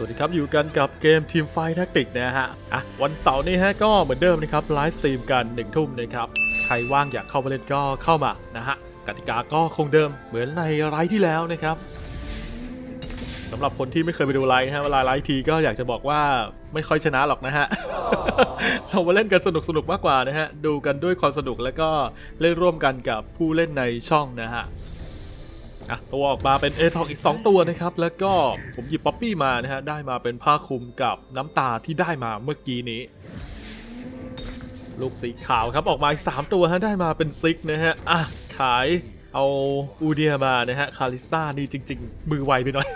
สวัสดีครับอยู่กันกับเกมทีมไฟแท็กติกนะฮะอะวันเสาร์นี้ฮะก็เหมือนเดิมนะครับไลฟ์สตรีมกันหนึ่งทุ่มนะครับใครว่างอยากเข้ามาเล่นก็เข้ามานะฮะกติกาก็คงเดิมเหมือนในไลฟ์ที่แล้วนะครับสำหรับคนที่ไม่เคยไปดูไลฟ์นะฮะเวลาไลฟ์ทีก็อยากจะบอกว่าไม่ค่อยชนะหรอกนะฮะเรามาเล่นกันสนุกสนุกมากกว่านะฮะดูกันด้วยความสนุกแล้วก็เล่นร่วมกันกับผู้เล่นในช่องนะฮะ อะตัวออกมาเป็นเอทอกอีก 2 ตัวนะครับ แล้วก็ผมหยิบป๊อปปี้มานะฮะ ได้มาเป็นผ้าคลุมกับน้ำตาที่ได้มาเมื่อกี้นี้ ลูกสีขาวครับออกมาอีก 3 ตัวฮะได้มาเป็นซิกนะฮะ อะ ขายเอาอูเดียมานะฮะ คาริซ่านี่จริง ๆ มือไวไปหน่อย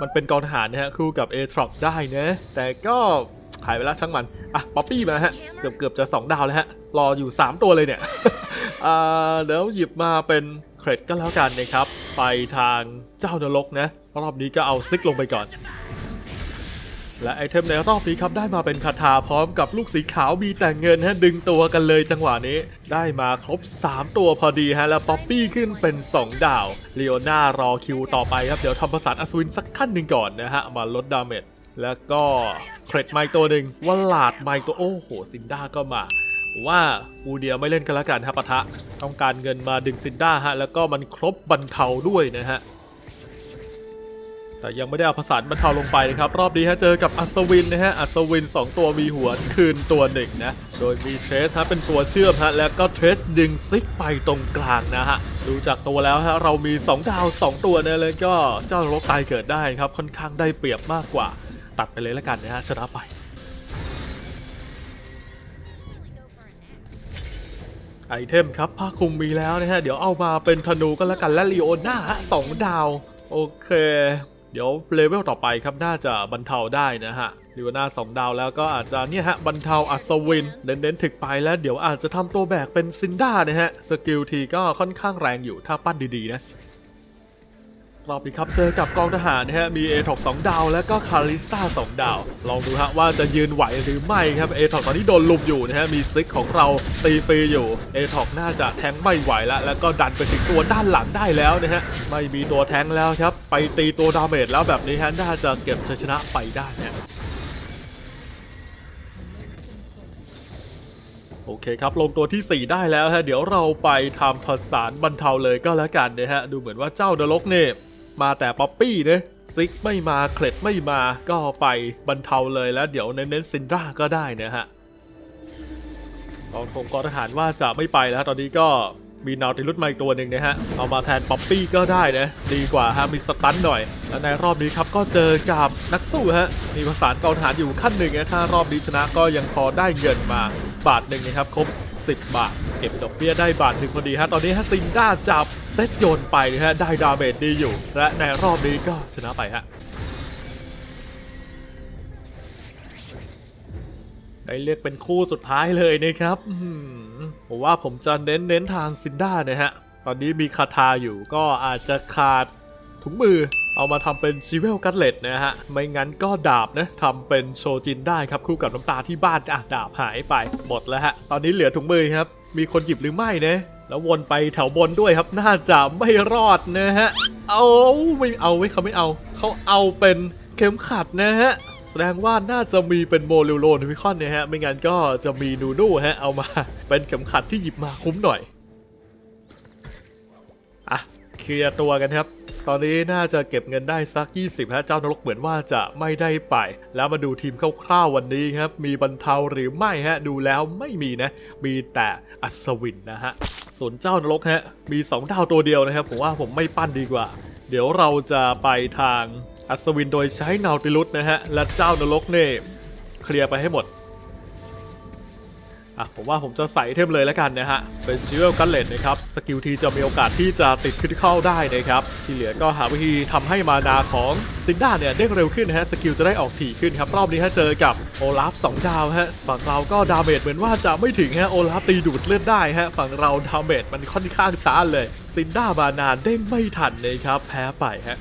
มันเป็นกองทหารนะฮะคู่กับเอทรอกได้นะแต่ก็ขายไปแล้วช่างมัน อะ ป๊อปปี้มาฮะ เกือบเกือบจะ 2 ดาวแล้วฮะ รออยู่ 3 ตัวเลยเนี่ย อ่าเดี๋ยวหยิบมาเป็น รดก็แล้วกันนะครับ ไปทางเจ้านรกนะรอบนี้ก็เอาซิกลงไปก่อน และไอเทมในรอบนี้ครับได้มาเป็นคาถาพร้อมกับลูกสีขาวมีแต่เงินฮะดึงตัวกันเลยจังหวะนี้ได้มาครบ 3 ตัวพอดีฮะแล้วป๊อปปี้ขึ้นเป็น 2 ดาวเลโอน่ารอคิวต่อไปครับเดี๋ยวทำประสานอัศวินสักขั้นหนึ่งก่อนนะฮะมาลดดาเมจแล้วก็เครดไมค์ตัวหนึ่งวลาดไมค์ตัวโอ้โหซินด้าก็มา ว่าอูเดียไม่เล่นกันแล้วกันฮะปะทะ ต้องการเงินมาดึงซินด้าฮะ แล้วก็มันครบบรรเทาด้วยนะฮะ แต่ยังไม่ได้เอาผสานบรรเทาลงไปนะครับ รอบนี้ฮะเจอกับอัศวินนะฮะ อัศวิน 2 ตัวมีหัวคืนตัวหนึ่งนะ โดยมีเทรสฮะเป็นตัวเชื่อมฮะ แล้วก็เทรสดึงซิกไปตรงกลางนะฮะ ดูจากตัวแล้วฮะเรามี 2 ดาว 2 ตัวนะเลยก็เจ้ารกตายเกิดได้ครับค่อนข้างได้เปรียบมากกว่า ตัดไปเลยแล้วกันนะฮะชนะไป ไอเทมครับผ้าคลุมมีแล้วนะฮะ เดี๋ยวเอามาเป็นธนูก็แล้วกันและลีโอน่าสองดาว โอเค เดี๋ยวเลเวลต่อไปครับน่าจะบรรเทาได้นะฮะลีโอน่าสองดาวแล้วก็อาจจะเนี่ยฮะบรรเทาอัศวิน เน้นๆถึกไปแล้วเดี๋ยวอาจจะทำตัวแบกเป็นซินด้านะฮะ สกิลทีก็ค่อนข้างแรงอยู่ถ้าปั้นดีๆนะ รอบนี้ครับเจอกับกองทหารนะฮะมี a อทอก2ดาวแล้วก็คาริสตา2ดาว ลองดูฮะว่าจะยืนไหวหรือไม่ครับ a อทอกตอนนี้โดนลุมอยู่นะฮะมีซิกของเราตีฟรีอยู่ a อทอกน่าจะแทงไม่ไหวแล้ว แล้วก็ดันไปถึงตัวด้านหลังได้แล้วนะฮะไม่มีตัวแทงแล้วครับ ไปตีตัวดาเมจแล้วแบบนี้ฮะน่าจะเก็บชัยชนะไปได้นะโอเคครับ ลงตัวที่ 4 ได้แล้วฮะ เดี๋ยวเราไปทำผสานบรรเทาเลยก็แล้วกันนะฮะ ดูเหมือนว่าเจ้านรกเนี่ย มาแต่ป๊อปปี้เนะซิกไม่มาเคล็ดไม่มาก็ไปบรรเทาเลยแล้วเดี๋ยวเน้นๆซินดราก็ได้นะฮะกองทงกองทหารว่าจะไม่ไปแล้วตอนนี้ก็มีนาวติลุตมาอีกตัวหนึ่งนะฮะ เอามาแทนป๊อปปี้ก็ได้นะ ดีกว่าฮะมีสตันหน่อย และในรอบนี้ครับก็เจอกับนักสู้ฮะ มีประสานกองทหารอยู่ขั้นหนึ่งนะถ้ารอบนี้ชนะก็ยังพอได้เงินมาบาทหนึ่งนะครับครบ 10 บาท เก็บดอกเบี้ยได้บาทหนึ่งพอดีฮะ ตอนนี้ฮะซินด้าจับ เซตโยนไปนะฮะได้ดาเมจดีอยู่ และในรอบนี้ก็ชนะไปฮะได้เลือกเป็นคู่สุดท้ายเลยนะครับผมว่าผมจะเน้นเน้นทางซินด้านะฮะ ตอนนี้มีคาทาอยู่ก็อาจจะขาดถุงมือเอามาทำเป็นชีเวลกัตเลตนะฮะ ไม่งั้นก็ดาบนะทำเป็นโชจินได้ครับ คู่กับน้ำตาที่บ้านอะดาบหายไปหมดแล้วฮะ ตอนนี้เหลือถุงมือครับ มีคนหยิบหรือไม่นะ แล้ววนไปแถวบนด้วยครับ น่าจะไม่รอดนะฮะ เอาไม่เอาไว้เขาไม่เอา เขาเอาเป็นเข็มขัดนะฮะ แสดงว่าน่าจะมีเป็นโมเลโลนพิคอนนะฮะ ไม่งั้นก็จะมีนูนูฮะ เอามาเป็นเข็มขัดที่หยิบมาคุ้มหน่อย อะ เคลียร์ตัวกันครับ ตอนนี้น่าจะเก็บเงินได้สัก 20ฮะเจ้านรกเหมือนว่าจะไม่ได้ไป แล้วมาดูทีมคร่าวๆวันนี้ครับ มีบรรเทาหรือไม่ฮะ ดูแล้วไม่มีนะ มีแต่อัศวินนะฮะ ส่วนเจ้านรกฮะ มี 2 ดาวตัวเดียวนะครับ ผมว่าผมไม่ปั้นดีกว่า เดี๋ยวเราจะไปทางอัศวินโดยใช้นาวติลุสนะฮะ และเจ้านรกเนี่ยเคลียร์ไปให้หมด อะผมว่าผมจะใส่เทมเลยแล้วกันนะฮะ เป็นชิวลกันเลนนะครับ สกิลทีจะมีโอกาสที่จะติดคริติคอลได้นะครับ ที่เหลือก็หาวิธีทำให้มานาของซินด้าเนี่ยเด้งเร็วขึ้นนะฮะ สกิลจะได้ออกถี่ขึ้นครับ รอบนี้ฮะเจอกับโอลาฟ2ดาวฮะ ฝั่งเราก็ดาเมจเหมือนว่าจะไม่ถึงฮะ โอลาฟตีดูดเลือดได้ฮะ ฝั่งเราดาเมจมันค่อนข้างช้าเลย ซินด้ามานาเด้งไม่ทันนะครับ แพ้ไปฮะ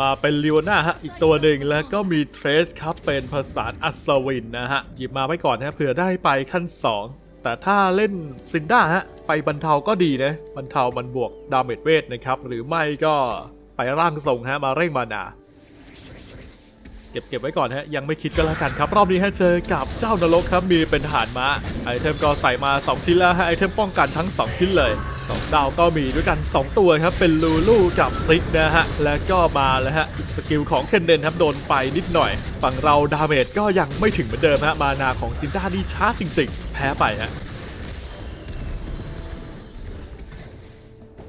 มาเป็นลิโอน่าฮะอีกตัวหนึ่งแล้วก็มีเทรสครับเป็นภาษาอัศวินนะฮะ หยิบมาไว้ก่อนนะเผื่อได้ไปขั้น 2 แต่ถ้าเล่นซินด้าฮะ ไปบรรเทาก็ดีนะ บรรเทามันบวกดาเมจเวทนะครับ หรือไม่ก็ไปร่างทรงฮะ มาเร่งมานาเก็บเก็บไว้ก่อนฮะ ยังไม่คิดก็แล้วกันครับ รอบนี้ฮะเจอกับเจ้านรกครับมีเป็นฐานม้าไอเทมก็ใส่มา 2 ชิ้นแล้วฮะไอเทมป้องกันทั้ง 2 ชิ้นเลย 2ดาวก็มีด้วยกัน 2 ตัวครับ เป็นลูลูกับซิกนะฮะ แล้วก็มาแล้วฮะ สกิลของเคนเดนครับโดนไปนิดหน่อย ฝั่งเราดาเมจก็ยังไม่ถึงเหมือนเดิมฮะ มานาของซินด้านี่ช้าจริงๆ แพ้ไปฮะ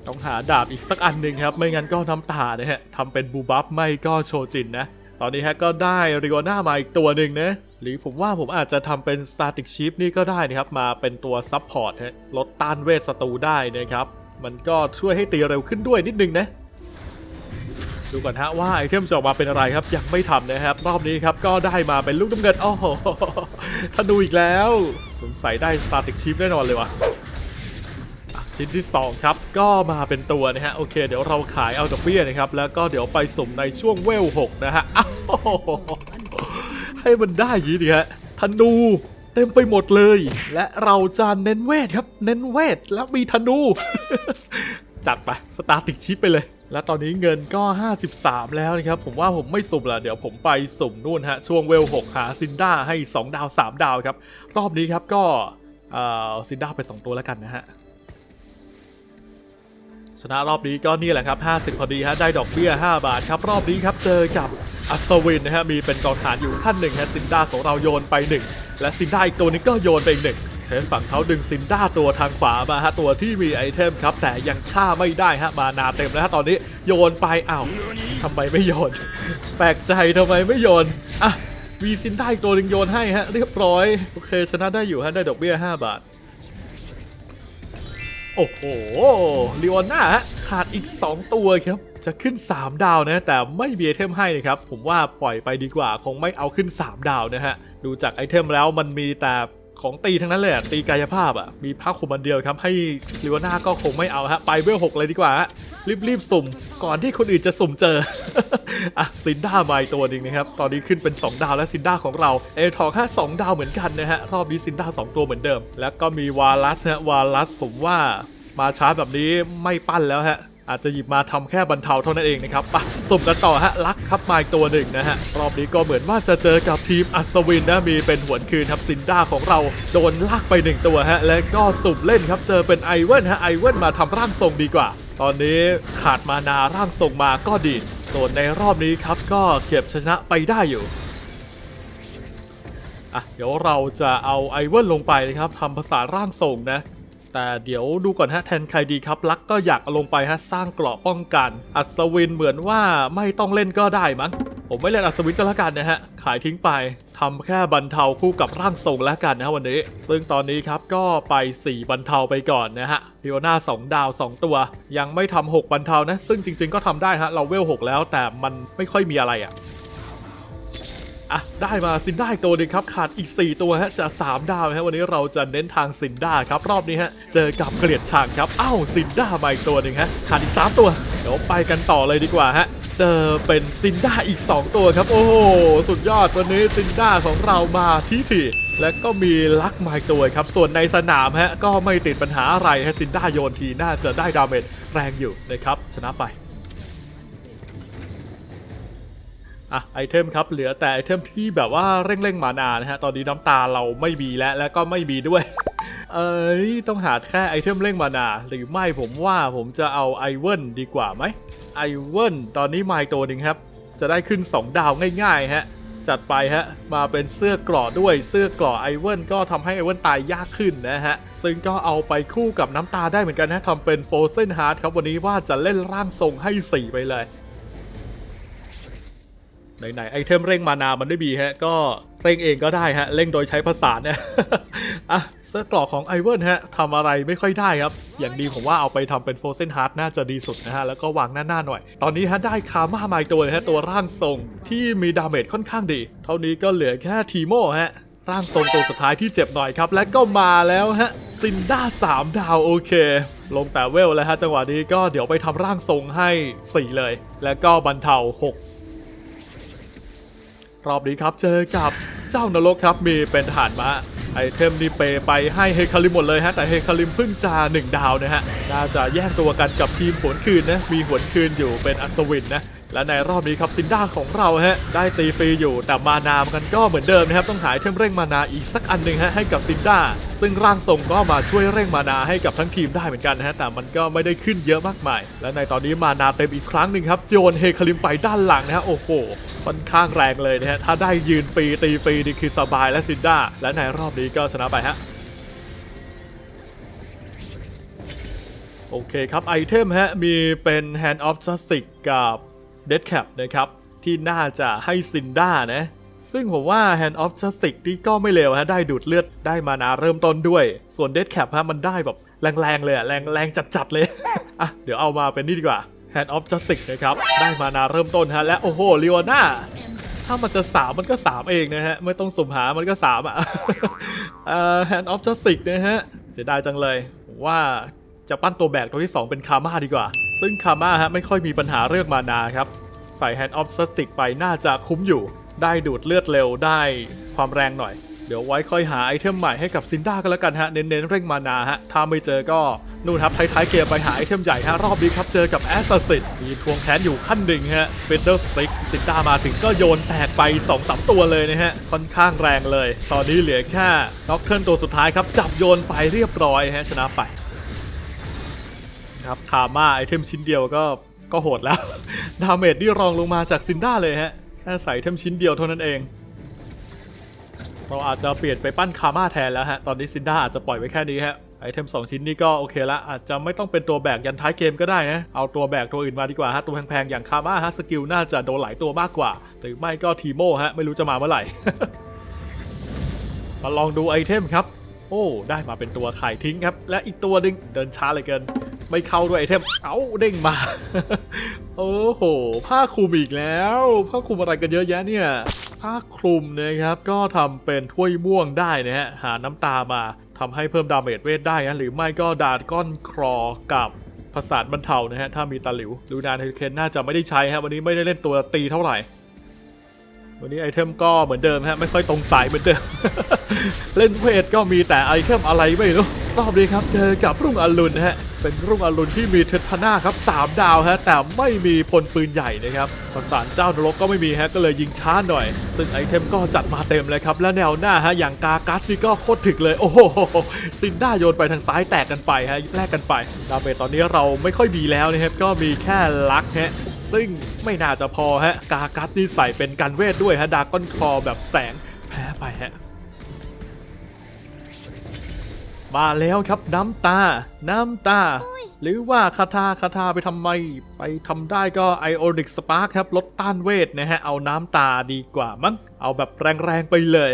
ต้องหาดาบอีกสักอันหนึ่งครับ ไม่งั้นก็น้ำตานะฮะทำเป็นบูบัฟไม่ก็โชจินนะ ตอนนี้ฮะก็ได้ริโอน่ามาอีกตัวหนึ่งนะ หรือผมว่าผมอาจจะทำเป็นสตาติกชิปนี่ก็ได้นะครับ มาเป็นตัวซับพอร์ตฮะลดต้านเวทศัตรูได้นะครับ มันก็ช่วยให้ตีเร็วขึ้นด้วยนิดนึงนะ ดูก่อนฮะว่าไอเทมจะออกมาเป็นอะไรครับ ยังไม่ทำนะครับ รอบนี้ครับก็ได้มาเป็นลูกน้ำเงินโอ้โหธนูอีกแล้วสงสัยได้สตาติกชิปแน่นอนเลยว่ะชิ้นที่ 2 ครับ ก็มาเป็นตัวนะฮะ โอเค เดี๋ยวเราขายเอาดอกเบี้ยนะครับ แล้วก็เดี๋ยวไปสุ่มในช่วงเวล6นะฮะอ้าว ให้มันได้ยีดิฮะธนูเต็มไปหมดเลย และเราจะเน้นเวทครับ เน้นเวทแล้วมีธนู จัดไปสตาร์ติกชิปไปเลย และตอนนี้เงินก็ 53 แล้วนะครับ ผมว่าผมไม่สุ่มละเดี๋ยวผมไปสุ่มนู่นฮะ ช่วงเวล 6 หาซินด้าให้ 2 ดาว 3 ดาวครับ รอบนี้ครับก็เออซินด้าไป 2 ตัวแล้วกันนะฮะ ชนะรอบนี้ก็นี่แหละครับ 50 พอดีฮะ ได้ดอกเบี้ย 5 บาทครับ รอบนี้ครับ เจอกับอัศวินนะฮะ มีเป็นกองฐานอยู่ขั้นหนึ่งฮะซินด้าของเราโยนไป 1 และซินด้าอีกตัวนี้ก็โยนไปอีกหนึ่งเทนฝั่งเขาดึงซินด้าตัวทางขวามาฮะ ตัวที่มีไอเทมครับ แต่ยังฆ่าไม่ได้ฮะ มานาเต็มแล้วฮะ ตอนนี้โยนไปอ้าวทำไมไม่โยน แปลกใจทำไมไม่โยนอะมีซินด้าอีกตัวหนึ่งโยนให้ฮะ เรียบร้อย โอเค ชนะได้อยู่ฮะ ได้ดอกเบี้ย 5 บาท โอ้โหลีโอน่าฮะขาดอีก 2 ตัวครับ จะขึ้น 3 ดาวนะ แต่ไม่มีไอเทมให้นะครับ ผมว่าปล่อยไปดีกว่า คงไม่เอาขึ้น 3 ดาวนะฮะ ดูจากไอเทมแล้วมันมีแต่ ของตีทั้งนั้นเลยอะตีกายภาพอะมีภาคคุมอันเดียวครับให้ลีโอน่าก็คงไม่เอาฮะไปเวลหกเลยดีกว่าฮะรีบๆสุ่ม ก่อนที่คนอื่นจะสุ่มเจออะซินด้ามาอีกตัวหนึ่งนะครับตอนนี้ขึ้นเป็น 2 ดาวและซินด้าของเราเอทองแค่2ดาวเหมือนกันนะฮะรอบนี้ซินด้า2 ตัวเหมือนเดิม แล้วก็มีวาลัสฮะวาลัสผมว่ามาช้าแบบนี้ไม่ปั้นแล้วฮะ อาจจะหยิบมาทำแค่บรรเทาเท่านั้นเองนะครับไปสุ่มกันต่อฮะลักครับมาอีกตัวหนึ่งนะฮะรอบนี้ก็เหมือนว่าจะเจอกับทีมอัศวินนะมีเป็นหวนคืนครับซินด้าของเราโดนลากไปหนึ่งตัวฮะและก็สุ่มเล่นครับเจอเป็นไอเวนฮะไอเวนมาทำร่างทรงดีกว่า ตอนนี้ขาดมานาร่างทรงมาก็ดีส่วนในรอบนี้ครับก็เก็บชนะไปได้อยู่อะเดี๋ยวเราจะเอาไอเวนลงไปนะครับทำภาษาร่างทรงนะ แต่เดี๋ยวดูก่อนฮะแทนใครดีครับลักก็อยากเอาลงไปฮะสร้างเกราะป้องกัน อัศวินเหมือนว่าไม่ต้องเล่นก็ได้มั้งผมไม่เล่นอัศวินก็แล้วกันนะฮะขายทิ้งไปทำแค่บรรเทาคู่กับร่างทรงแล้วกันนะฮะวันนี้ ซึ่งตอนนี้ครับก็ไป 4 บรรเทาไปก่อนนะฮะดิโอนา2ดาว 2 ตัว ยังไม่ทำ6บรรเทานะ ซึ่งจริง ๆ ก็ทำได้ฮะเราเวล6แล้วแต่มันไม่ค่อยมีอะไรอะ อะได้มาซินด้าอีกตัวหนึงครับ ขาดอีก 4 ตัวฮะจะ3ดาวฮะวันนี้เราจะเน้นทางซินด้าครับ รอบนี้ฮะเจอกับเกลียดฉางครับอ้าวซินด้ามาอีกตัวหนึ่งฮะขาดอีก 3 ตัวเดี๋ยวไปกันต่อเลยดีกว่าฮะเจอเป็นซินด้าอีก 2 ตัวครับ โอ้โหสุดยอดวันนี้ซินด้าของเรามาที่ถี่และก็มีลักมาอีกตัวครับ ส่วนในสนามฮะก็ไม่ติดปัญหาอะไรฮะซินด้าโยนทีน่าจะได้ดาเมจแรงอยู่นะครับชนะไป อะไอเทมครับเหลือแต่ไอเทมที่แบบว่าเร่งเร่งๆมานานะฮะตอนนี้น้ำตาเราไม่มีแล้วแล้วก็ไม่มีด้วย เอ้ยต้องหาแค่ไอเทมเร่งมานาหรือไม่ผมว่าผมจะเอาไอเวนดีกว่าไหมไอเวนตอนนี้ไมตัวหนึ่งครับ จะได้ขึ้น 2 ดาวง่ายๆฮะจัดไปฮะ มาเป็นเสื้อกราะด้วยเสื้อกราะไอเวนก็ทำให้ไอเวนตายยากขึ้นนะฮะ ซึ่งก็เอาไปคู่กับน้ำตาได้เหมือนกันนะทำเป็นโฟเซนฮาร์ดครับ วันนี้ว่าจะเล่นร่างทรงให้ 4 ไปเลย ไหนๆไอเทมเร่งมานามันไม่มีฮะ ก็เร่งเองก็ได้ฮะ เร่งโดยใช้ภาษาเนี่ยอะเสื้อกรอกของไอเวิร์นฮะทำอะไรไม่ค่อยได้ครับ อย่างดีผมว่าเอาไปทำเป็นโฟเซนฮาร์ดน่าจะดีสุดนะฮะ แล้วก็วางหน้าๆหน่อย ตอนนี้ฮะได้คาม่ามาอีกตัวเลยฮะ ตัวร่างทรงที่มีดาเมจค่อนข้างดี เท่านี้ก็เหลือแค่ทีโมฮะร่างทรงตัวสุดท้ายที่เจ็บหน่อยครับ และก็มาแล้วฮะซินด้า3ดาวโอเค ลงแต่เวลแล้วฮะจังหวะนี้ก็เดี๋ยวไปทำร่างทรงให้ 4 เลย แล้วก็บรรเทา 6 รอบนี้ครับเจอกับเจ้านรกครับมีเป็นฐานมาไอเทมนี่เปไปให้เฮคาริมหมดเลยฮะแต่เฮคาริมเพิ่งจะหนึ่งดาวนะฮะน่าจะแย่งตัวกันกับทีมหวนคืนนะมีหวนคืนอยู่เป็นอัศวินนะ และในรอบนี้ครับซินด้าของเราฮะได้ตีฟรีอยู่แต่มานามกันก็เหมือนเดิมนะครับต้องหาไอเทมเร่งมานาอีกสักอันหนึ่งฮะให้กับซินด้าซึ่งร่างทรงก็มาช่วยเร่งมานาให้กับทั้งทีมได้เหมือนกันนะฮะแต่มันก็ไม่ได้ขึ้นเยอะมากมาย และในตอนนี้มานาเต็มอีกครั้งหนึ่งครับโยนเฮคาริมไปด้านหลังนะฮะโอ้โหค่อนข้างแรงเลยนะฮะถ้าได้ยืนฟรีตีฟรีนี่คือสบายและซินด้าและในรอบนี้ก็ชนะไปฮะโอเคครับไอเทมฮะมีเป็น Hand of Justice กับ Dead Cap นะครับ ที่น่าจะให้ซินด้านะ ซึ่งผมว่า Hand of Justice นี่ก็ไม่เลวฮะได้ดูดเลือดได้มานาเริ่มต้นด้วย ส่วน Dead Cap ฮะมันได้แบบแรงๆเลยอะแรงแรงจัดๆเลยอะเดี๋ยวเอามาเป็นนี่ดีกว่า Hand of Justice นะครับ ได้มานาเริ่มต้นฮะและโอ้โหลิโอนาถ้ามันจะ3มันก็3เองนะฮะ ไม่ต้องสุ่มหามันก็3อะเอ่อ Hand of Justice นะฮะ เสียดายจังเลย ว่าจะปั้นตัวแบกตัวที่ 2 เป็นคาม่าดีกว่า ซึ่งคาม่าฮะไม่ค่อยมีปัญหาเรื่องมานาครับ ใส่ Hand of Static ไปน่าจะคุ้มอยู่ ได้ดูดเลือดเร็วได้ความแรงหน่อย เดี๋ยวไว้ค่อยหาไอเทมใหม่ให้กับซินด้ากันแล้วกันฮะ เน้นๆเร่งมานาฮะ ถ้าไม่เจอก็นู่นครับท้ายๆเกมไปหาไอเทมใหญ่ฮะ รอบนี้ครับเจอกับแอสซัสซินมีทวงแขนอยู่ขั้นหนึ่งฮะฟิดเดิลสติกซินด้ามาถึงก็โยนแตกไป2อสตัวเลยนะฮะ ค่อนข้างแรงเลย ตอนนี้เหลือแค่น็อกเทิร์นตัวสุดท้ายครับจับโยนไปเรียบร้อยฮะชนะไป ครับคาม่าไอเทมชิ้นเดียวก็ก็โหดแล้ว ดาเมจนี่รองลงมาจากซินด้าเลยฮะ แค่ใส่เทมชิ้นเดียวเท่านั้นเอง เราอาจจะเปลี่ยนไปปั้นคาม่าแทนแล้วฮะ ตอนนี้ซินด้าอาจจะปล่อยไว้แค่นี้ฮะ ไอเทม 2 ชิ้นนี้ก็โอเคละ อาจจะไม่ต้องเป็นตัวแบกยันท้ายเกมก็ได้นะ เอาตัวแบกตัวอื่นมาดีกว่าฮะ ตัวแพงๆอย่างคาม่าฮะ สกิลน่าจะโดนหลายตัวมากกว่า หรือไม่ก็ทีโมฮะ ไม่รู้จะมาเมื่อไหร่ มาลองดูไอเทมครับ โอ้ ได้มาเป็นตัวไข่ทิ้งครับ และอีกตัวหนึงเดินช้าเลยเกิน ไม่เข้าด้วยไอเทม เอ้าเด้งมา โอ้โห ผ้าคลุมอีกแล้ว ผ้าคลุมอะไรกันเยอะแยะเนี่ย ผ้าคลุมนะครับ ก็ทำเป็นถ้วยม่วงได้นะฮะ หาน้ำตามาทำให้เพิ่มดาเมจเวทได้นะหรือไม่ก็ดาดก้อนครอกับผสานบรรเทานะฮะ ถ้ามีตาหลิวลูนานเฮลเคนน่าจะไม่ได้ใช้ฮะ วันนี้ไม่ได้เล่นตัวตีเท่าไหร่ วันนี้ไอเทมก็เหมือนเดิมฮะไม่ค่อยตรงสายเหมือนเดิม เล่นเวทก็มีแต่ไอเทมอะไรไม่รู้รอบนี้ครับเจอกับรุ่งอรุณฮะเป็นรุ่งอรุณที่มีเทสนาครับ3ดาวฮะแต่ไม่มีพลปืนใหญ่นะครับประสานเจ้านรกก็ไม่มีฮะก็เลยยิงช้าหน่อย ซึ่งไอเทมก็จัดมาเต็มเลยครับและแนวหน้าฮะอย่างกากัสนี่ก็โคตรถึกเลย โอ้โหซินด้าโยนไปทางซ้ายแตกกันไปฮะแลกกันไปดาเมจตอนนี้เราไม่ค่อยมีแล้วนะครับก็มีแค่ลักฮะ ซึ่งไม่น่าจะพอฮะ กากัสนี่ใส่เป็นกันเวทด้วยฮะดาก้อนคอแบบแสงแพ้ไปฮะมาแล้วครับน้ำตา น้ำตา หรือว่าคาถาคาถาไปทำไม ไปทำได้ก็ไอโอนิกสปาร์คครับลดต้านเวทนะฮะ เอาน้ำตาดีกว่ามั้ง เอาแบบแรงๆไปเลย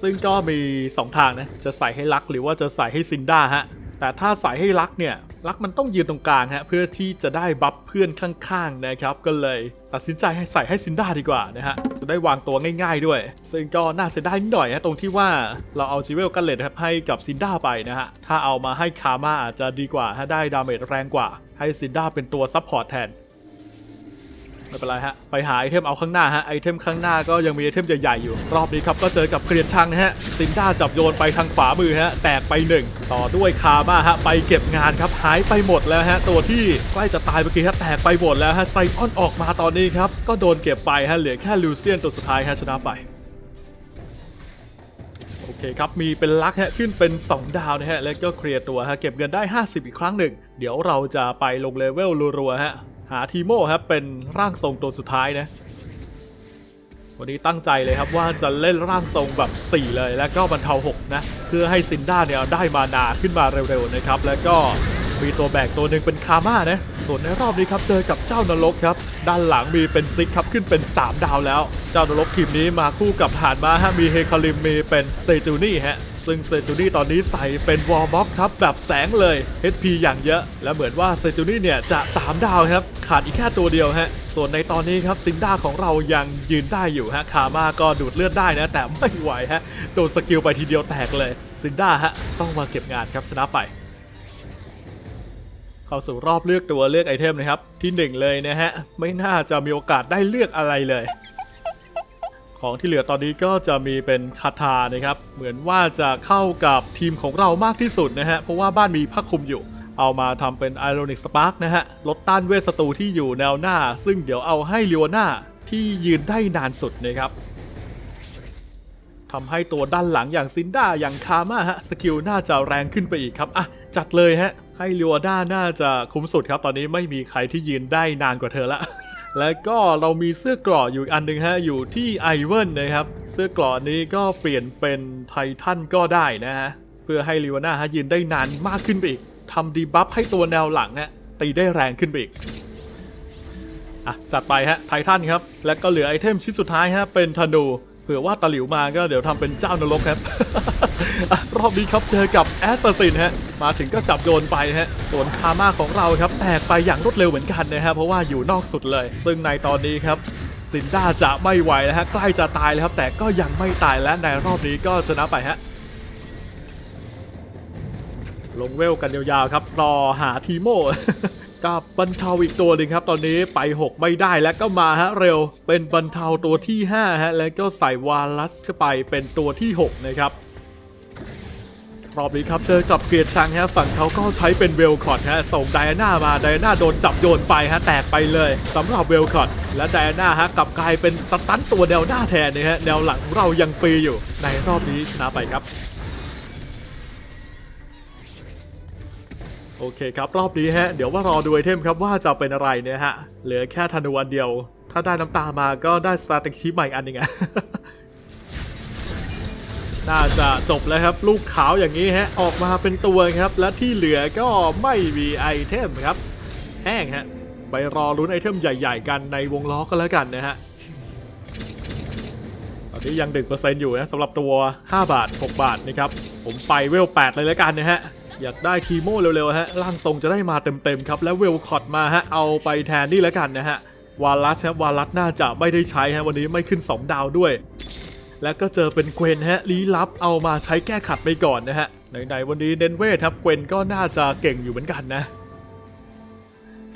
ซึ่งก็มี 2 ทางนะ จะใส่ให้ลักหรือว่าจะใส่ให้ซินด้าฮะ แต่ถ้าใส่ให้ลักเนี่ยลักมันต้องยืนตรงกลางฮะเพื่อที่จะได้บัฟเพื่อนข้างๆนะครับก็เลย ตัดสินใจให้ใส่ให้ซินด้าดีกว่านะฮะจะได้วางตัวง่ายๆด้วย ซึ่งก็น่าเสียดายนิดหน่อยฮะตรงที่ว่าเราเอาจิเวลกันเลตครับให้กับซินด้าไปนะฮะถ้าเอามาให้คาม่าอาจจะดีกว่าฮะได้ดาเมจแรงกว่า ให้ซินด้าเป็นตัวซับพอร์ตแทน ไม่เป็นไรฮะ ไปหาไอเทมเอาข้างหน้าฮะ ไอเทมข้างหน้าก็ยังมีไอเทมใหญ่ๆอยู่ รอบนี้ครับก็เจอกับเกรียนชังนะฮะ ซินด้าจับโยนไปทางขวามือฮะ แตกไปหนึ่ง ต่อด้วยคามาฮะ ไปเก็บงานครับ หายไปหมดแล้วฮะ ตัวที่ใกล้จะตายเมื่อกี้ฮะ แตกไปหมดแล้วฮะ ไซออนออกมาตอนนี้ครับ ก็โดนเก็บไปฮะ เหลือแค่ลูเซียนตัวสุดท้ายฮะชนะไปโอเคครับ มีเป็นลักฮะขึ้นเป็น 2 ดาวนะฮะ แล้วก็เคลียร์ตัวฮะ เก็บเงินได้ 50 อีกครั้งหนึ่ง เดี๋ยวเราจะไปลงเลเวลรัวๆฮะ หาทีโม่ครับเป็นร่างทรงตัวสุดท้ายนะ วันนี้ตั้งใจเลยครับว่าจะเล่นร่างทรงแบบ 4 เลย แล้วก็บรรเทา 6 นะ เพื่อให้ซินด้าเนี่ยได้มานาขึ้นมาเร็วๆนะครับ แล้วก็มีตัวแบกตัวหนึ่งเป็นคาม่านะ ส่วนในรอบนี้ครับเจอกับเจ้านรกครับ ด้านหลังมีเป็นซิกครับขึ้นเป็น 3 ดาวแล้ว เจ้านรกทีมนี้มาคู่กับฐานมาฮะมีเฮคาริมมีเป็นเซจูนี่ฮะ ซึ่งเซจูนี่ตอนนี้ใส่เป็นวอลบ็อกครับแบบแสงเลย HP อย่างเยอะ และเหมือนว่าเซจูนี่เนี่ยจะ 3 ดาวครับ ขาดอีกแค่ตัวเดียวฮะ ส่วนในตอนนี้ครับซินด้าของเรายังยืนได้อยู่ฮะคามาก็ดูดเลือดได้นะ แต่ไม่ไหวฮะโดนสกิลไปทีเดียวแตกเลยซินด้าฮะต้องมาเก็บงานครับชนะไปเข้าสู่รอบเลือกตัวเลือกไอเทมนะครับ ที่หนึ่งเลยนะฮะ ไม่น่าจะมีโอกาสได้เลือกอะไรเลย ของที่เหลือตอนนี้ก็จะมีเป็นคาถานะครับ เหมือนว่าจะเข้ากับทีมของเรามากที่สุดนะฮะ เพราะว่าบ้านมีผ้าคลุมอยู่ เอามาทำเป็น Ironic Spark นะฮะ ลดต้านเวทศัตรูที่อยู่แนวหน้า ซึ่งเดี๋ยวเอาให้ลิโอนาที่ยืนได้นานสุดนะครับทำให้ตัวด้านหลังอย่างซินด้าอย่างคาม่าฮะสกิลน่าจะแรงขึ้นไปอีกครับ อะ จัดเลยฮะ ให้ลิโอด้าน่าจะคุ้มสุดครับ ตอนนี้ไม่มีใครที่ยืนได้นานกว่าเธอละ แล้วก็เรามีเสื้อกรออยู่อันหนึ่งฮะ อยู่ที่ไอเวนนะครับ เสื้อกรอนี้ก็เปลี่ยนเป็นไททันก็ได้นะฮะ เพื่อให้ลิโอนาฮะยืนได้นานมากขึ้นไปอีกทำดีบัฟให้ตัวแนวหลังฮะตีได้แรงขึ้นไปอีกอะจัดไปฮะไททันครับ แล้วก็เหลือไอเทมชิ้นสุดท้ายฮะเป็นธนู เผื่อว่าตะหลิวมาก็เดี๋ยวทำเป็นเจ้านรกครับ รอบนี้ครับเจอกับแอสซัสซินฮะ มาถึงก็จับโยนไปฮะ ส่วนคาม่าของเราครับแตกไปอย่างรวดเร็วเหมือนกันนะฮะ เพราะว่าอยู่นอกสุดเลย ซึ่งในตอนนี้ครับซินด้าจะไม่ไหวแล้วฮะ ใกล้จะตายแล้วครับ แต่ก็ยังไม่ตายและในรอบนี้ก็ชนะไปฮะลงเวลกันยาวๆครับรอหาทีโม กับบรรเทาอีกตัวหนึ่งครับ ตอนนี้ไป 6 ไม่ได้แล้วก็มาฮะเร็ว เป็นบรรเทาตัวที่5ฮะแล้วก็ใส่วาลัสเข้าไปเป็นตัวที่ 6 นะครับรอบนี้ครับเจอกับเกียรติชังฮะฝั่งเขาก็ใช้เป็นเวลคอร์ดฮะส่งไดอาน่ามาไดอาน่าโดนจับโยนไปฮะแตกไปเลยสำหรับเวลคอร์ดและไดอาน่าฮะกลับกลายเป็นสตันตัวแนวหน้าแทนนะฮะแนวหลังของเรายังฟรีอยู่ในรอบนี้ชนะไปครับ เคครับรอบนี้ฮะเดี๋ยวว่ารอดูไอเทมครับว่าจะเป็นอะไรเนี่ยฮะเหลือแค่ธนูอันเดียว ถ้าได้น้ำตามาก็ได้สตาร์ติชิใหม่อันนึงอะน่าจะจบแล้วครับลูกขาวอย่างนี้ฮะออกมาเป็นตัวครับ และที่เหลือก็ไม่มีไอเทมครับ แห้งฮะไปรอลุ้นไอเทมใหญ่ ๆ กันในวงล้อก็แล้วกันนะฮะตอนนี้ยัง 1%อยู่นะสำหรับตัว 5 บาท 6 บาทนะครับผมไปเวล 8 เลยแล้วกันนะฮะ อยากได้ทีโมเร็วๆฮะร่างทรงจะได้มาเต็มๆครับ แล้วเวลคอร์ดมาฮะเอาไปแทนนี่แล้วกันนะฮะวาลัสครับวาลัสน่าจะไม่ได้ใช้ฮะวันนี้ไม่ขึ้น 2 ดาวด้วย แล้วก็เจอเป็นเกวนฮะลี้ลับเอามาใช้แก้ขัดไปก่อนนะฮะไหนๆวันนี้เน้นเวทครับเกวนก็น่าจะเก่งอยู่เหมือนกันนะ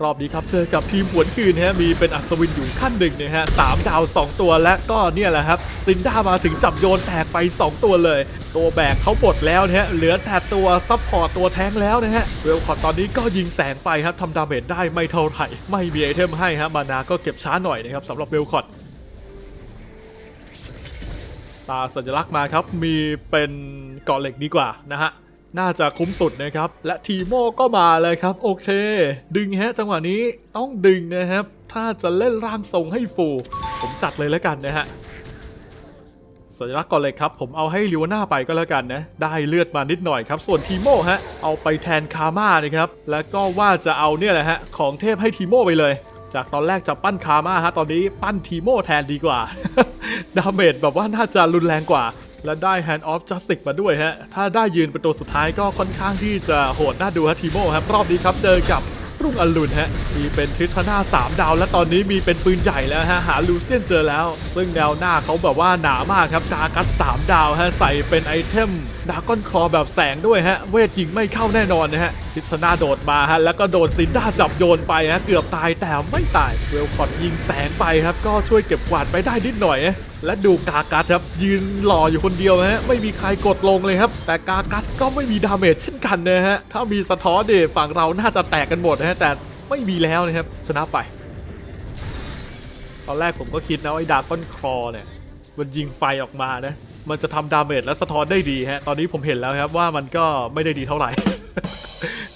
รอบนี้ครับเจอกับทีมหวนคืนฮะมีเป็นอัศวินอยู่ขั้นหนึ่งนะฮะสามดาว 2 ตัวและก็เนี่ยแหละครับซินด้ามาถึงจับโยนแตกไป 2 ตัวเลย ตัวแบกเขาบดแล้วนะฮะเหลือแต่ตัวซับพอร์ตตัวแทงแล้วนะฮะเวลคอร์ตอนนี้ก็ยิงแสงไปครับทำดาเมจได้ไม่เท่าไหร่ ไม่มีไอเทมให้ฮะมานาก็เก็บช้าหน่อยนะครับสำหรับเวลคอร์ตตาสัญลักษณ์มาครับมีเป็นเกาะเหล็กดีกว่านะฮะ น่าจะคุ้มสุดนะครับ และทีโมก็มาเลยครับ โอเค ดึงฮะ จังหวะนี้ต้องดึงนะครับ ถ้าจะเล่นร่างทรงให้ฟู ผมจัดเลยแล้วกันนะฮะสัญลักษณ์ก่อนเลยครับ ผมเอาให้ลิวน่าไปก็แล้วกันนะ ได้เลือดมานิดหน่อยครับ ส่วนทีโมฮะ เอาไปแทนคาม่านะครับ แล้วก็ว่าจะเอาเนี่ยแหละฮะ ของเทพให้ทีโมไปเลย จากตอนแรกจะปั้นคาม่าฮะ ตอนนี้ปั้นทีโมแทนดีกว่า ดาเมจแบบว่าน่าจะรุนแรงกว่า และได้ Hand of Justice มาด้วยฮะ ถ้าได้ยืนเป็นตัวสุดท้ายก็ค่อนข้างที่จะโหดน่าดูฮะทีโมครับรอบนี้ครับเจอกับรุ่งอรุณฮะ มีเป็นทริทนา3ดาว และตอนนี้มีเป็นปืนใหญ่แล้วฮะ หาลูเซียนเจอแล้ว ซึ่งแนวหน้าเขาแบบว่าหนามากครับ กากัด3ดาวฮะ ใส่เป็นไอเทมดาก้อนคอแบบแสงด้วยฮะ เวทยิงไม่เข้าแน่นอนนะฮะทริทนาโดดมาฮะแล้วก็โดนซินด้าจับโยนไปฮะเกือบตายแต่ไม่ตายเวลคอดยิงแสงไปครับ ก็ช่วยเก็บกวาดไปได้นิดหน่อย และดูกากัสครับ ยืนหล่ออยู่คนเดียวฮะไม่มีใครกดลงเลยครับ แต่กากัสก็ไม่มีดาเมจเช่นกันนะฮะถ้ามีสะท้อนเดฝั่งเราน่าจะแตกกันหมดนะฮะแต่ไม่มีแล้วนะครับชนะไป ตอนแรกผมก็คิดนะว่าไอ้ดาก้อนครอเนี่ยมันยิงไฟออกมานะมันจะทำดาเมจและสะท้อนได้ดีฮะตอนนี้ผมเห็นแล้วครับว่ามันก็ไม่ได้ดีเท่าไหร่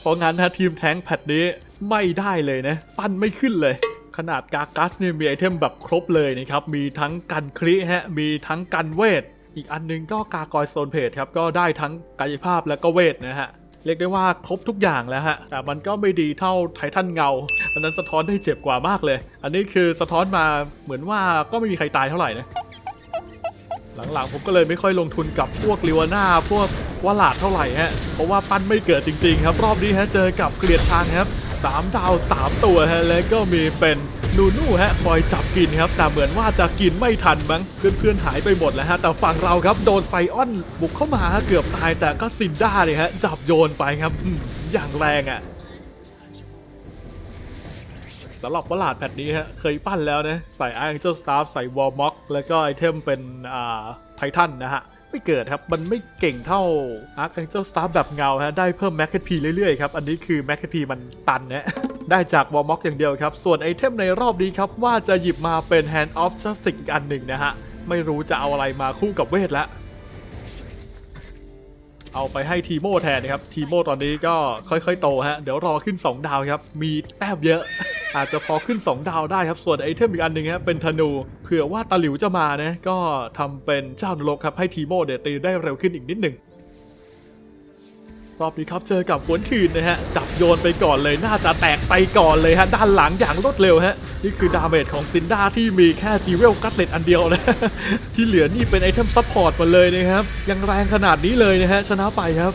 เพราะงั้นฮะทีมแท้งแพทนี้ไม่ได้เลยนะ ปั้นไม่ขึ้นเลยขนาดกากัสเนี่ยมีไอเทมแบบครบเลยนะครับ มีทั้งกันคริฮะ มีทั้งกันเวท อีกอันหนึงก็กากอยโซนเพจครับ ก็ได้ทั้งกายภาพและก็เวทนะฮะ เรียกได้ว่าครบทุกอย่างแล้วฮะ แต่มันก็ไม่ดีเท่าไททันเงา อันนั้นสะท้อนได้เจ็บกว่ามากเลย อันนี้คือสะท้อนมาเหมือนว่าก็ไม่มีใครตายเท่าไหร่นะ หลังๆผมก็เลยไม่ค่อยลงทุนกับพวกลิวาน่าพวกวลาดเท่าไหร่ฮะ เพราะว่าปั้นไม่เกิดจริงๆครับ รอบนี้ฮะเจอกับเกลียดชางครับสามดาวสามตัวฮะ แล้วก็มีเป็นนูนูฮะคอยจับกินครับ แต่เหมือนว่าจะกินไม่ทันมั้ง เพื่อนๆหายไปหมดแล้วฮะ แต่ฝั่งเราครับโดนไซออนบุกเข้ามาฮะเกือบตายแต่ก็ซินด้าเนี่ยฮะจับโยนไปครับอืมอย่างแรงอะ สสำหรับวลาดแพทนี้ฮะเคยปั้นแล้วนะใส่ Angel Staff ใส่ Wall Mock แล้วก็ไอเทมเป็นอ่าไททันนะฮะไม่เกิดครับ มันไม่เก่งเท่า Arc Angel Staff แบบเงาฮะได้เพิ่ม m a c k p เรื่อยๆครับ อันนี้คือ m a c k p มันตันนะได้จาก Wall Mock อย่างเดียวครับ ส่วนไอเทมในรอบนี้ครับ ว่าจะหยิบมาเป็น Hand of Justice อีกอันหนึ่งนะฮะ ไม่รู้จะเอาอะไรมาคู่กับเวทแล้วเอาไปให้ทีโมแทนนะครับ ทีโมตอนนี้ก็ค่อยๆโตฮะ เดี๋ยวรอขึ้น 2 ดาวครับ มีแต้มเยอะ อาจจะพอขึ้น 2 ดาวได้ครับ ส่วนไอเทมอีกอันหนึ่งฮะเป็นธนูเผื่อว่าตาหลิวจะมานะก็ทำเป็นเจ้านรกครับให้ทีโมเดตีได้เร็วขึ้นอีกนิดหนึ่งรอบนี้ครับเจอกับหวนคืนนะฮะ จับโยนไปก่อนเลยน่าจะแตกไปก่อนเลยฮะ ด้านหลังอย่างรวดเร็วฮะ นี่คือดาเมจของซินด้าที่มีแค่จีเวลกัตเลตอันเดียวนะ ที่เหลือนี่เป็นไอเทมซัพพอร์ตหมดเลยนะครับ ยังแรงขนาดนี้เลยนะฮะ ชนะไปครับ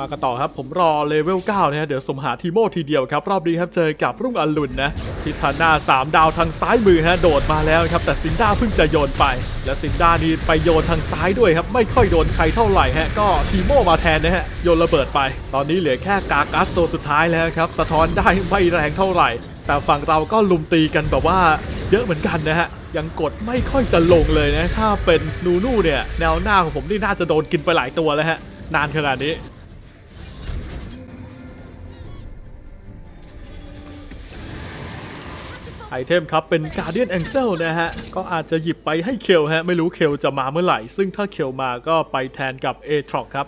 มากันต่อครับผมรอเลเวล9นะฮะเดี๋ยวสมหาทีโมทีเดียวครับ รอบนี้ครับเจอกับรุ่งอรุณนะทิทาน่า3 ดาวทางซ้ายมือฮะโดดมาแล้วครับ แต่ซินด้าเพิ่งจะโยนไป และซินด้านี่ไปโยนทางซ้ายด้วยครับ ไม่ค่อยโดนใครเท่าไหร่ฮะก็ทีโมมาแทนนะฮะโยนระเบิดไป ตอนนี้เหลือแค่กากัสตัวสุดท้ายแล้วครับ สะท้อนได้ไม่แรงเท่าไหร่ แต่ฝั่งเราก็ลุมตีกันแบบว่าเยอะเหมือนกันนะฮะยังกดไม่ค่อยจะลงเลยนะถ้าเป็นนูนูเนี่ยแนวหน้าของผมนี่น่าจะโดนกินไปหลายตัวแล้วฮะนานขนาดนี้ ไอเทมครับเป็น Guardian Angel นะฮะ ก็อาจจะหยิบไปให้เคลฮะ ไม่รู้เคลจะมาเมื่อไหร่ ซึ่งถ้าเคลมาก็ไปแทนกับ a t r o ครับ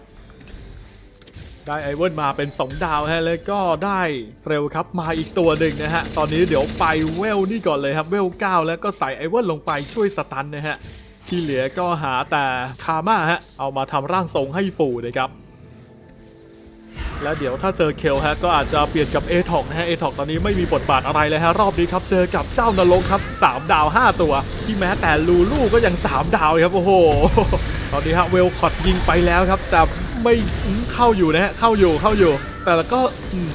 ได้ไอเวิร์นมาเป็น 2 ดาวฮะ แล้วก็ได้เร็วครับมาอีกตัวหนึ่งนะฮะ ตอนนี้เดี๋ยวไปเวลนี่ก่อนเลยครับ เวล9แล้วก็ใส่ไอเวิร์นลงไปช่วยสตันนะฮะ ที่เหลือก็หาแต่คาม่าฮะ เอามาทำร่างทรงให้ฟูนะครับ แล้วเดี๋ยวถ้าเจอเคลฮะก็อาจจะเปลี่ยนกับเอทอกนะฮะเอทอกตอนนี้ไม่มีบทบาทอะไรเลยฮะรอบนี้ครับเจอกับเจ้านรกครับ 3 ดาว 5 ตัว ที่แม้แต่ลูลูก็ยัง 3 ดาวครับโอ้โห ตอนนี้ฮะเวลคอดยิงไปแล้วครับ แต่ไม่เข้าอยู่นะฮะเข้าอยู่เข้าอยู่ แต่แล้วก็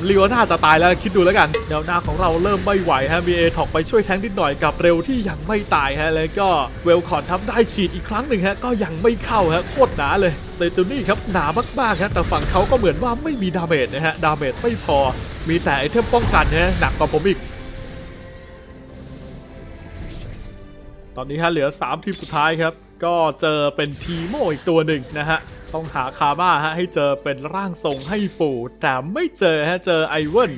ลีโอน่าจะตายแล้วคิดดูแล้วกันแนวหน้าของเราเริ่มไม่ไหวฮะมีเอทอกไปช่วยแทงนิดหน่อยกับเร็วที่ยังไม่ตายฮะแล้วก็เวลคอร์ดทับได้ฉีดอีกครั้งหนึ่งฮะก็ยังไม่เข้าฮะโคตรหนาเลยเซจูนี่ครับหนามากๆฮะแต่ฝั่งเขาก็เหมือนว่าไม่มีดาเมจนะฮะดาเมจไม่พอ มีแต่ไอเทมป้องกันฮะหนักกว่าผมอีกตอนนี้ฮะเหลือ 3 ทีมสุดท้ายครับ ก็เจอเป็นทีโมอีกตัวหนึ่งนะฮะ ต้องหาคาบ้าฮะให้เจอเป็นร่างทรงให้ฟูแต่ไม่เจอฮะ เจอไอเวน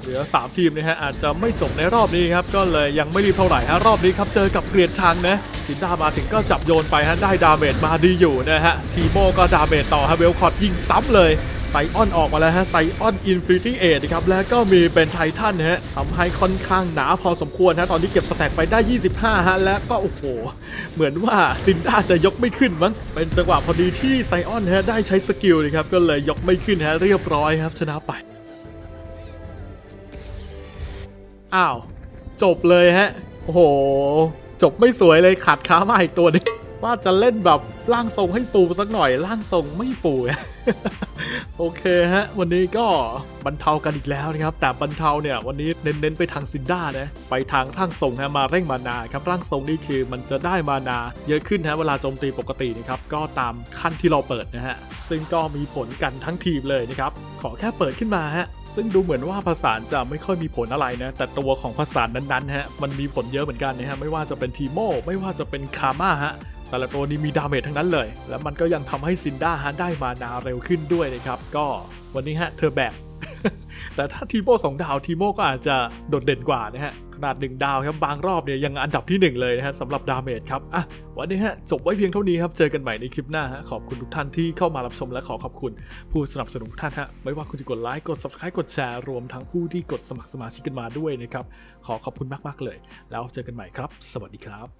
เหลือ3ทีมนะฮะ อาจจะไม่จบในรอบนี้ครับ ก็เลยยังไม่รีบเท่าไหร่ฮะ รอบนี้ครับ เจอกับเกรียนชังนะสินดามาถึงก็จับโยนไปฮะ ได้ดาเมจมาดีอยู่นะฮะ ทีโมก็ดาเมจต่อฮะเวลคอร์ดยิงซ้ำเลย ไซออนออกมาแล้วฮะไซออนอินฟินิตี้เอทครับแล้วก็มีเป็นไททันฮะทำให้ค่อนข้างหนาพอสมควรฮะตอนนี้เก็บสแต็กไปได้ 25ฮะแล้วก็โอ้โห เหมือนว่าซินด้าจะยกไม่ขึ้นมั้งเป็นจังหวะพอดีที่ไซออนฮะได้ใช้สกิลนะครับก็เลยยกไม่ขึ้นฮะเรียบร้อยครับชนะไปอ้าวจบเลยฮะโอ้โห จบไม่สวยเลยขาดค้ามาอีกตัวหนึง ว่าจะเล่นแบบร่างทรงให้ฟูสักหน่อยร่างทรงไม่ฟูโอเคฮะ วันนี้ก็บรรเทากันอีกแล้วนะครับ แต่บรรเทาเนี่ยวันนี้เน้นๆไปทางซินด้านะไปทางร่างทรงฮะมาเร่งมานาครับร่างทรงนี่คือมันจะได้มานา เยอะขึ้นฮะเวลาโจมตีปกตินะครับก็ตามขั้นที่เราเปิดนะฮะซึ่งก็มีผลกันทั้งทีมเลยนะครับขอแค่เปิดขึ้นมาฮะซึ่งดูเหมือนว่าภาษานจะไม่ค่อยมีผลอะไรนะ แต่ตัวของภาษานนั้นๆฮะมันมีผลเยอะเหมือนกันนะฮะไม่ว่าจะเป็นทีโมไม่ว่าจะเป็นคาม่าฮะ แต่ละตัวนี้มีดาเมจทั้งนั้นเลย แล้วมันก็ยังทำให้ซินด้าฮะได้มานาเร็วขึ้นด้วยนะครับ ก็วันนี้ฮะเธอแบกแต่ถ้าทีโมสองดาวทีโมก็อาจจะโดดเด่นกว่านะฮะขนาดหนึ่งดาวครับบางรอบเนี่ยยังอันดับที่หนึ่งเลยนะฮะสำหรับดาเมจครับอะวันนี้ฮะจบไว้เพียงเท่านี้ครับเจอกันใหม่ในคลิปหน้าฮะขอบคุณทุกท่านที่เข้ามารับชมและขอขอบคุณผู้สนับสนุนทุกท่านฮะไม่ว่าคุณจะกดไลค์กด subscribe กดแชร์รวมทั้งผู้ที่กดสมัครสมาชิกกันมาด้วยนะครับขอขอบคุณมากๆเลย แล้วเจอกันใหม่ครับ สวัสดีครับ